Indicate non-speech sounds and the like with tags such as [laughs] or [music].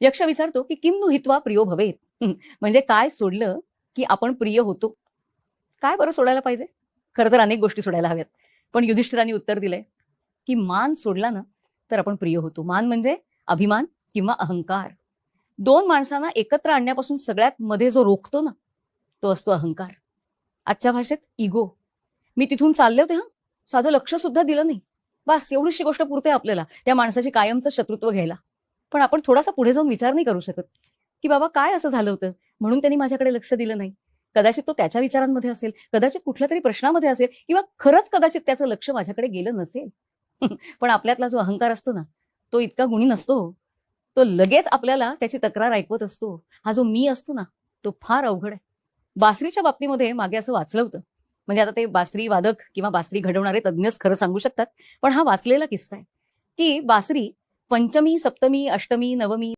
यक्ष विचारतो की किम हित्वा प्रियो भवेत? म्हणजे काय सोडलं की आपण प्रिय होतो? काय बरं सोडायला पाहिजे? खरं तर अनेक गोष्टी सोडायला हव्यात. पण युधिष्ठिरांनी उत्तर दिलंय की मान सोडला ना तर आपण प्रिय होतो. मान म्हणजे अभिमान किंवा अहंकार. दोन माणसांना एकत्र आणण्यापासून सगळ्यात मध्ये जो रोखतो ना तो असतो अहंकार. आजच्या भाषेत इगो मी तिथून चालले होते हा. साधं लक्ष सुद्धा दिलं नाही. बस एवढीशी गोष्ट पुरते आपल्याला त्या माणसाची कायमचं शत्रुत्व घ्यायला. पण आपण थोडासा पुढे जाऊन विचार नाही करू शकत. की बाबा काय असं झालं होतं? म्हणून त्यांनी माझ्याकडे लक्ष दिलं नाही. कदाचित तो त्याच्या विचारांमध्ये असेल कदाचित कुठल्या तरी प्रश्नामध्ये असेल किंवा खरंच कदाचित त्याचं लक्ष माझ्याकडे गेलं नसेल. [laughs] पण आपल्यातला जो अहंकार असतो ना तो इतका गुणी नसतो हो. तो लगेच आपल्याला त्याची तक्रार ऐकवत असतो. हा जो मी असतो ना तो फार अवघड आहे. बासरीच्या बाबतीमध्ये मागे असं वाचलं होतं. म्हणजे आता ते बासरी वादक किंवा बासरी घडवणारे तज्ज्ञच खरं सांगू शकतात पण हा वाचलेला किस्सा आहे. की बासरी पंचमी सप्तमी अष्टमी नवमी